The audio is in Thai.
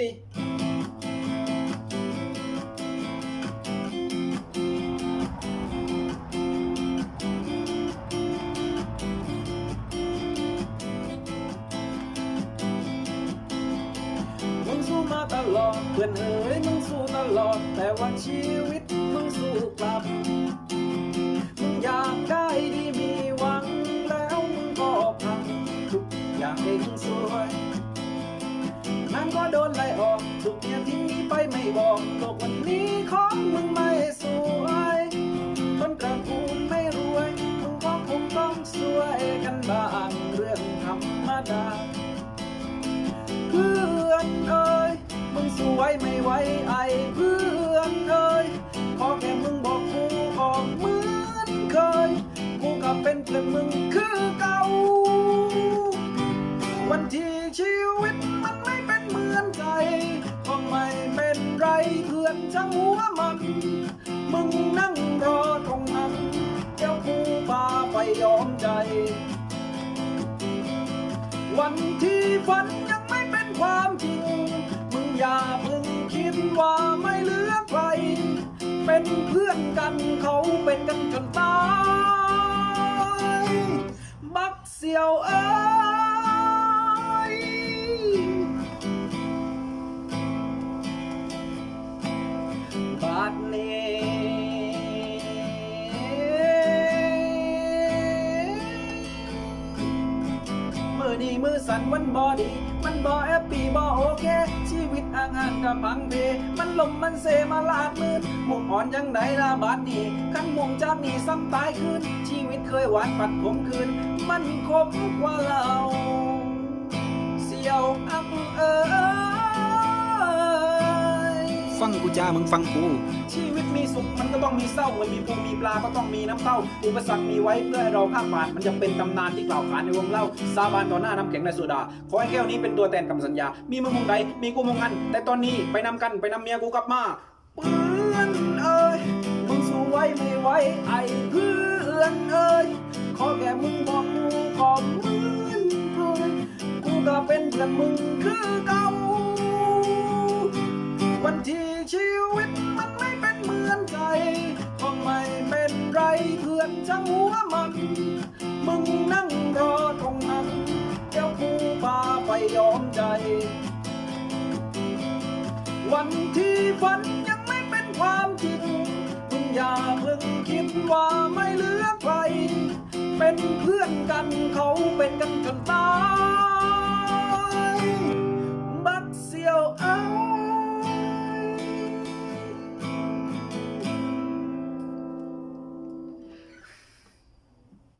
สิมึงสู้มาตลอดเพื่อนเอ๋ยมึงสู้ตลอด แต่ว่าชีวิตมึงสู้กลับ มึงอยากได้ดีมีหวังแล้วมึงก็พังทุกอย่างเองสวย บอกโลกวันนี้ของมึงไม่สวยต้นตระกูลไม่รวย มึงก็คงต้องสวยกันบ้างเรื่องธรรมดา เพื่อนเอ้ย มึงสวยไม่ไหวไอเพื่อนเอ้ย ขอแค่มึงบอกกูออกเหมือนเคย กูก็เป็นเพื่อนมึงคือเก่า เพื่อนจังหัวมัน มึงนั่งรอตรงนั้นเดี๋ยวกูพาไปยอมใจ วันที่ฝันยังไม่เป็นความจริง มึงอย่าเพิ่งคิดว่าไม่เหลือใคร เป็นเพื่อนกันเขาเป็นกันจนตาย บักเสียวเอ้ย บาดนี้มือดีมือสั่นมันบอดี มันบอแอปปี้บอโอเค ชีวิตอ่างอ่านกับพังเพมันลมมันเซมาลาดมืดมุกอ่อนยังไดละบาดนี้ขั้นมุงจากนี้ซ้ำตายคืนชีวิตเคยหวานปัดผมคืน มันคมกว่าเรา กูจ้ามึงฟังกู ชีวิตมีสุขมันก็ต้องมีเศร้ามือนมีปูมีปลาก็ต้องมีน้ำเต้า อุปสรรคมีไว้เพื่อให้เราข้ามผ่าน มันจะเป็นตำนานที่กล่าวขานในวงเล่าสาบานต่อหน้าน้ำแข็งและโซดา ขอให้แก้วนี้เป็นตัวแทนคำสัญญา มีมึงมงใดมีกูมงอัน แต่ตอนนี้ไปนำกันไปนำเมียกูกลับมาเพื่อนเอ้ยมึงสู้ไว้ไม่ไหวไอ้เพื่อนเอ้ยขอแค่มึงบอกกูขอบมือนเอ้ยกูก็เป็นเพื่อนมึงคือเก่า วิตมันไม่เป็นเหมือนใจก็ไม่เป็นไรเพื่อนจังหัวมัน มึงนั่งรอตรงนั้น เดี๋ยวกูพาไปยอมใจ วันที่ฝันยังไม่เป็นความจริง มึงอย่าเพิ่งคิดว่าไม่เหลือใคร เป็นเพื่อนกันเขาเป็นกันจนตาย